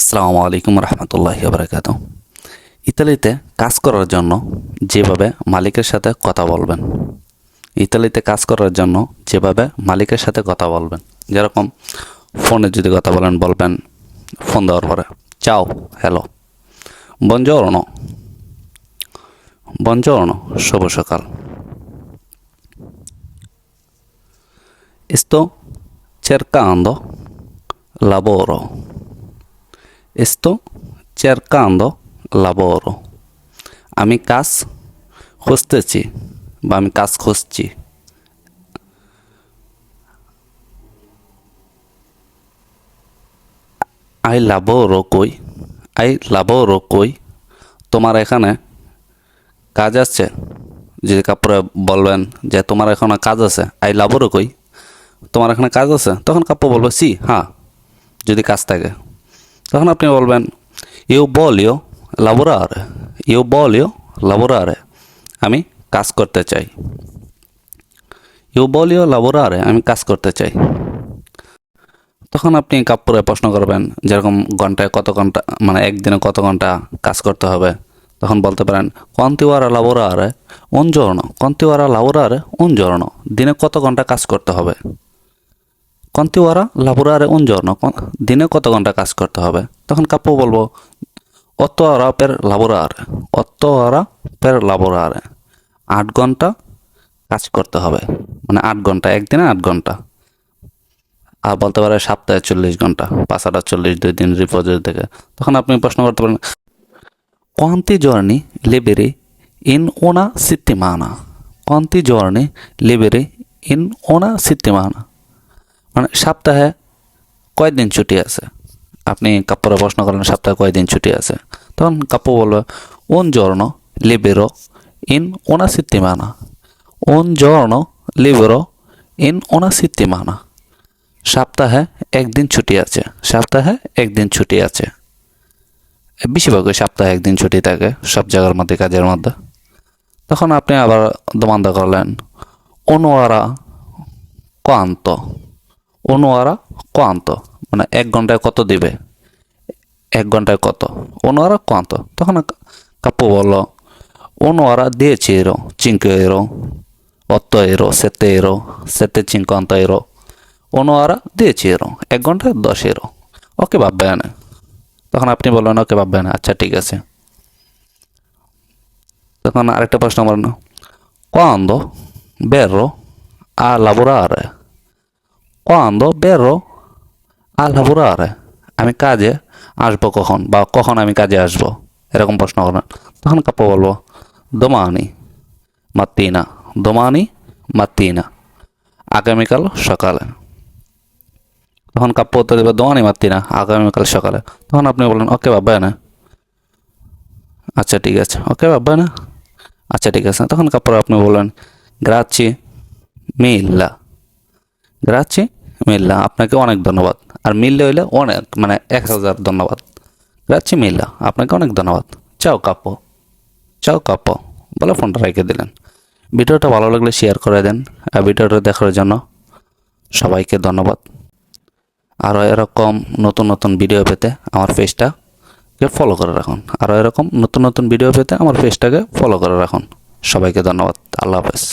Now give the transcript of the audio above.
আসসালামু আলাইকুম রহমতুল্লাহি বারকাত ইতালিতে কাজ করার জন্য যেভাবে মালিকের সাথে কথা বলবেন, ইতালিতে কাজ করার জন্য যেভাবে মালিকের সাথে কথা বলবেন, যেরকম ফোনে যদি কথা বলেন, বলবেন, ফোন দেওয়ার পরে, চাও, হ্যালো বঞ্জর্ণ বঞ্জর্ণ শুভ সকাল Sto cercando lavoro. Sto cercando lavoro. আমি কাজ খুঁজতেছি বা আমি কাজ খুঁজছি আই লাবোরো কই আই লাবোরো কই তোমার এখানে কাজ আছে যদি কাপড়ে বলবেন যে তোমার এখানে কাজ আছে আই লাবোরো কই তোমার এখানে কাজ আছে তখন কাপ্পু বলবে সি হ্যাঁ যদি কাজ থাকে তখন আপনি বলবেন, ইউ বল বলিও লাবোরারে ইউ বল বলিও লাবোরারে আমি কাজ করতে চাই। ইউ বল বলিও লাবোরারে আমি কাজ করতে চাই। তখন আপনি কাপড়ে প্রশ্ন করবেন, যেরকম ঘন্টায় কত ঘণ্টা মানে একদিনে কত ঘণ্টা কাজ করতে হবে? তখন বলতে পারেন, কন্তিওয়ারা লাবোরারে উন জর্ণ কন্তিওয়ারা লাবোরারে উন জর্ণ দিনে কত ঘণ্টা কাজ করতে হবে? কন্তিওয়ারা লাবোরারে উন জর্ণ দিনে কত ঘণ্টা কাজ করতে হবে? তখন কাপ্পু বলব অত আরা পের লাবোরারে অত ওরা পের লাবোরারে। আট ঘণ্টা কাজ করতে হবে। মানে আট ঘণ্টা, একদিনে আট ঘণ্টা। আর বলতে পারে সপ্তাহে চল্লিশ ঘণ্টা, পাঁচ আটা চল্লিশ, দুই দিন রিপোজের থেকে। তখন আপনি প্রশ্ন করতে পারেন quanti giorni liberi in una settimana quanti giorni liberi in una settimana মানে সপ্তাহে কয়দিন ছুটি আছে? আপনি কাপড়ে প্রশ্ন করেন সপ্তাহে কয়দিন ছুটি আছে? তখন কাপড় বলবে un giorno libero in una settimana un জর্ণ লিবেরো ইন una settimana সপ্তাহে একদিন ছুটি আছে। সপ্তাহে একদিন ছুটি আছে। বেশিরভাগ ওই সপ্তাহে একদিন ছুটি থাকে, সব জায়গার মধ্যে, কাজের মধ্যে। তখন আপনি আবার দমান্দা করলেন অনুয়ারা কোয়ান্ত অনুয়ারা কোয়ান্ত? মানে এক ঘন্টায় কত দিবে? এক ঘন্টায় কত? অনুয়ারা কোয়ান্ত? তখন কাপু বলল, অনুয়ারা দিয়েছি এরো চিঙ্কো এরো, অত্ত এরো, সেতে এরো, সেতে চিঙ্ক চিঙ্কান্ত এরো। অনুয়ারা দিয়েছি এরো, এক ঘন্টায় দশ এরো। ওকে ভাববে না তখন আপনি বললেন, ওকে ভাববেন আচ্ছা ঠিক আছে। তখন আরেকটা প্রশ্ন বলেন quando verrò a lavorare quando verrò a lavorare, আমি কাজে আসব কখন? বা কখন আমি কাজে আসব? এরকম প্রশ্ন করেন। তখন কাপড় বলব, দোমানি মাত্তিনা দোমানি মাত্তিনা, আগামীকাল সকালে। তখন কাপ্য উত্তর দেবে দোয়ানি মারতি না আগামীকাল সকালে। তখন আপনি বলেন ওকে বাবা না। আচ্ছা ঠিক আছে। ওকে বাবা না? আচ্ছা ঠিক আছে। তখন কাপড় আপনি বললেন গ্রাচি মিল্লা। গ্রাচি মিল্লা, আপনাকে অনেক ধন্যবাদ। আর মিললে হইলে অনেক মানে এক হাজার ধন্যবাদ। গ্রাচি মিল্লা, আপনাকে অনেক ধন্যবাদ। চাও কাপ্য চাও কাপ্য বলে ফোনটা রেখে দিলেন। ভিডিওটা ভালো লাগলে শেয়ার করে দেন, আর ভিডিওটা দেখার জন্য সবাইকে ধন্যবাদ। আরও এরকম নতুন নতুন ভিডিও পেতে আমার পেজটাকে ফলো করে রাখুন। আরও এরকম নতুন নতুন ভিডিও পেতে আমার পেজটাকে ফলো করে রাখুন। সবাইকে ধন্যবাদ। আল্লাহ হাফেজ।